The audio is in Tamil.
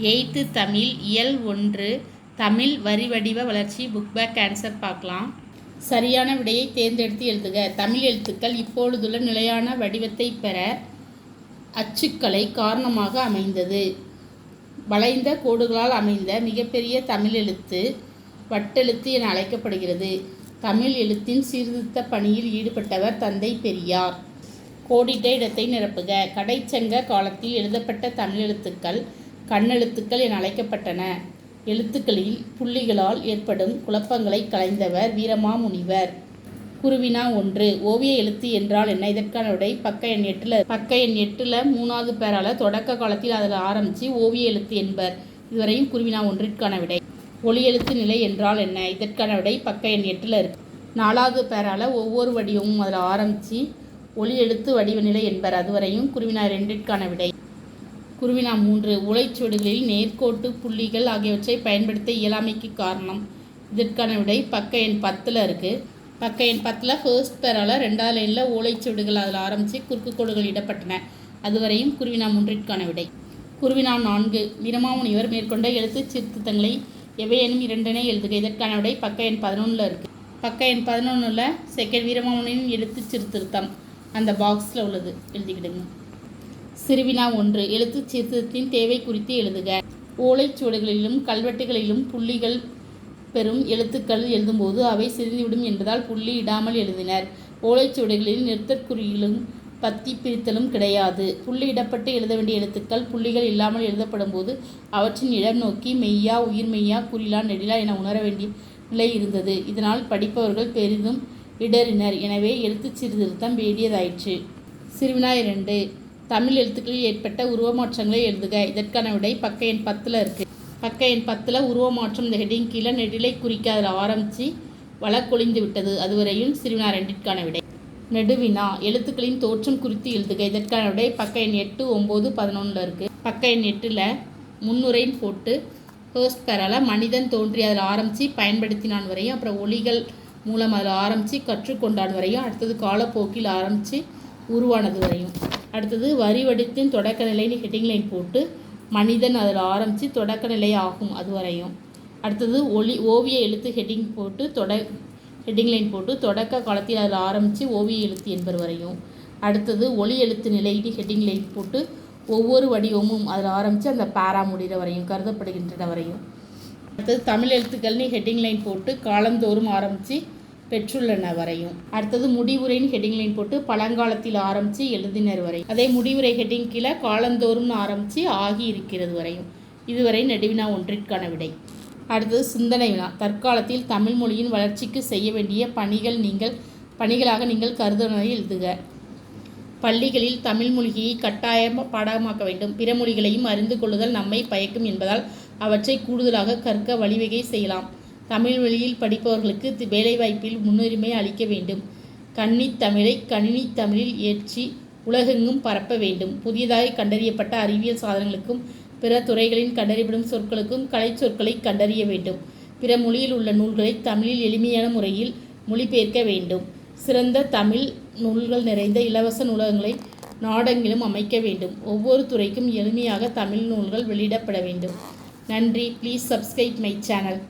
எயித்து தமிழ் இயல் ஒன்று தமிழ் வரி வடிவ வளர்ச்சி புக் பேக் ஆன்சர் பார்க்கலாம். சரியான விடையை தேர்ந்தெடுத்து எழுதுக. தமிழ் எழுத்துக்கள் இப்பொழுதுள்ள நிலையான வடிவத்தை பெற அச்சுக்கலை காரணமாக அமைந்தது. வளைந்த கோடுகளால் அமைந்த மிகப்பெரிய தமிழ் எழுத்து வட்டெழுத்து என அழைக்கப்படுகிறது. தமிழ் எழுத்தின் சீர்திருத்த பணியில் ஈடுபட்டவர் தந்தை பெரியார். கோடிட்ட இடத்தை நிரப்புக. கடைச்சங்க காலத்தில் எழுதப்பட்ட தமிழ் எழுத்துக்கள் கண்ணெழுத்துக்கள் என அழைக்கப்பட்டன. எழுத்துக்களில் புள்ளிகளால் ஏற்படும் குழப்பங்களை கலைந்தவர் வீரமாமுனிவர். குருவினா ஒன்று. ஓவிய எழுத்து என்றால் என்ன? இதற்கான விடை பக்க எண் எட்டில் பக்க எண் எட்டில் மூணாவது பேரால் தொடக்க காலத்தில் அதில் ஆரம்பித்து ஓவிய எழுத்து என்பர். இதுவரையும் குருவினா ஒன்றிற்கான விடை. ஒளி எழுத்து நிலை என்றால் என்ன? இதற்கான விடை பக்க எண் எட்டில் இருக்கு. நாலாவது பேரால் ஒவ்வொரு வடிவமும் அதில் ஆரம்பித்து ஒளி எழுத்து வடிவ நிலை என்பர். அதுவரையும் குருவினா ரெண்டிற்கான விடை. குருவினா மூன்று உழைச்சுவடுகளில் நேர்கோட்டு புள்ளிகள் ஆகியவற்றை பயன்படுத்த இயலாமைக்கு காரணம். இதற்கான விடை பக்க எண் பத்தில் இருக்குது பக்க எண் பத்தில் ஃபர்ஸ்ட் பேரால் ரெண்டாவது லைனில் ஓலைச்சுவடுகள் அதில் ஆரம்பித்து குறுக்கு கோடுகள் இடப்பட்டன. அதுவரையும் குருவினா மூன்றிற்கான விடை. குருவினா நான்கு. வீரமாமுனிவர் மேற்கொண்ட எழுத்து சீர்திருத்தங்களை எவையேனும் இரண்டனே எழுதுக. இதற்கான விடை பக்க எண் பதினொன்றில் இருக்குது பக்க எண் பதினொன்றில் செகண்ட் வீரமாமுனியின் எழுத்து சீர்திருத்தம் அந்த பாக்ஸில் உள்ளது. எழுதிக்கிடுங்க சிறுவினா ஒன்று எழுத்து சீர்திருத்தத்தின் தேவை குறித்து எழுதுக. ஓலைச்சுவடுகளிலும் கல்வெட்டுகளிலும் புள்ளிகள் பெறும் எழுத்துக்கள் எழுதும்போது அவை சிதைந்துவிடும் என்பதால் புள்ளி இடாமல் எழுதினர். ஓலைச்சுவடுகளில் நிறுத்தற்குறியிலும் பத்தி பிரித்தலும் கிடையாது. புள்ளி இடப்பட்டு எழுத வேண்டிய எழுத்துக்கள் புள்ளிகள் இல்லாமல் எழுதப்படும் போது அவற்றின் இடம் நோக்கி மெய்யா உயிர் மெய்யா குறிலா நெடிலா என உணர வேண்டிய நிலை இருந்தது. இதனால் படிப்பவர்கள் பெரிதும் இடறினர். எனவே எழுத்து சீர்திருத்தம் வேண்டியதாயிற்று. சிறுவினா இரண்டு தமிழ் எழுத்துக்களில் ஏற்பட்ட உருவமாற்றங்களை எழுதுக. இதற்கான விடை பக்க எண் பத்தில் இருக்குது பக்க எண் பத்தில் உருவமாற்றம் இந்த ஹெட்டிங் கீழே நெடிலை குறிக்க அதில் ஆரம்பித்து வழக்கொழிந்து விட்டது. அதுவரையும் சிறுவினா ரெண்டிற்கான விடை. நெடுவினா எழுத்துக்களின் தோற்றம் குறித்து எழுதுக. இதற்கான விடை பக்க எண் எட்டு ஒம்பது பதினொன்றில் இருக்குது பக்க எண் எட்டில் முன்னுரைன்னு போட்டு ஃபர்ஸ்ட் பேரால் மனிதன் தோன்றி அதில் ஆரம்பித்து பயன்படுத்தினான் வரையும் அப்புறம் ஒளிகள் மூலம் அதில் ஆரம்பித்து கற்றுக்கொண்டான் வரையும் அடுத்தது காலப்போக்கில் ஆரம்பித்து உருவானது வரையும். அடுத்தது வரி வடித்தின் தொடக்க நிலைன்னு ஹெட்டிங் லைன் போட்டு மனிதன் அதில் ஆரம்பித்து தொடக்க நிலை ஆகும் அது வரையும். அடுத்தது ஒளி ஓவிய எழுத்து ஹெட்டிங் போட்டு தொட ஹெட்டிங் லைன் போட்டு தொடக்க காலத்தில் அதில் ஆரம்பித்து ஓவிய எழுத்து என்பது வரையும். அடுத்தது ஒளி எழுத்து நிலைன்னு ஹெட்டிங் லைன் போட்டு ஒவ்வொரு வடிவமும் அதில் ஆரம்பித்து அந்த பேரா முடிகிற வரையும் கருதப்படுகின்றன வரையும். அடுத்தது தமிழ் எழுத்துக்கள்னு ஹெட்டிங் லைன் போட்டு காலந்தோறும் ஆரம்பித்து பெற்றுள்ளன வரையும் அடுத்தது முடிவுரைன்னு ஹெட்டிங்லைன் போட்டு பழங்காலத்தில் ஆரம்பித்து எழுதினர் வரை. அதே முடிவுரை ஹெட்டிங் கீழே காலந்தோறும்னு ஆரம்பித்து ஆகி இருக்கிறது வரையும். இதுவரை நடுவினா ஒன்றிற்கான விடை. அடுத்தது சிந்தனை வினா. தற்காலத்தில் தமிழ் மொழியின் வளர்ச்சிக்கு செய்ய வேண்டிய பணிகள் நீங்கள் பணிகளாக நீங்கள் கருதுனதை எழுதுக. பள்ளிகளில் தமிழ் மொழியை கட்டாயம் பாடமாக்க வேண்டும். பிற மொழிகளையும் அறிந்து கொள்ளுதல் நம்மை பயக்கும் என்பதால் அவற்றை கூடுதலாக கற்க வழிவகை செய்யலாம். தமிழ் வழியில் படிப்பவர்களுக்கு வேலைவாய்ப்பில் முன்னுரிமை அளிக்க வேண்டும். கண்ணி தமிழை கணினி தமிழில் ஏற்றி உலகெங்கும் பரப்ப வேண்டும். புதியதாக கண்டறியப்பட்ட அறிவியல் சாதனங்களுக்கும் பிற துறைகளின் கண்டறியப்படும் சொற்களுக்கும் கலை சொற்களை கண்டறிய வேண்டும். பிற மொழியில் உள்ள நூல்களை தமிழில் எளிமையான முறையில் மொழிபெயர்க்க வேண்டும். சிறந்த தமிழ் நூல்கள் நிறைந்த இலவச நூலகங்களை நாடெங்கிலும் அமைக்க வேண்டும். ஒவ்வொரு துறைக்கும் எளிமையாக தமிழ் நூல்கள் வெளியிடப்பட வேண்டும். நன்றி. Please subscribe my channel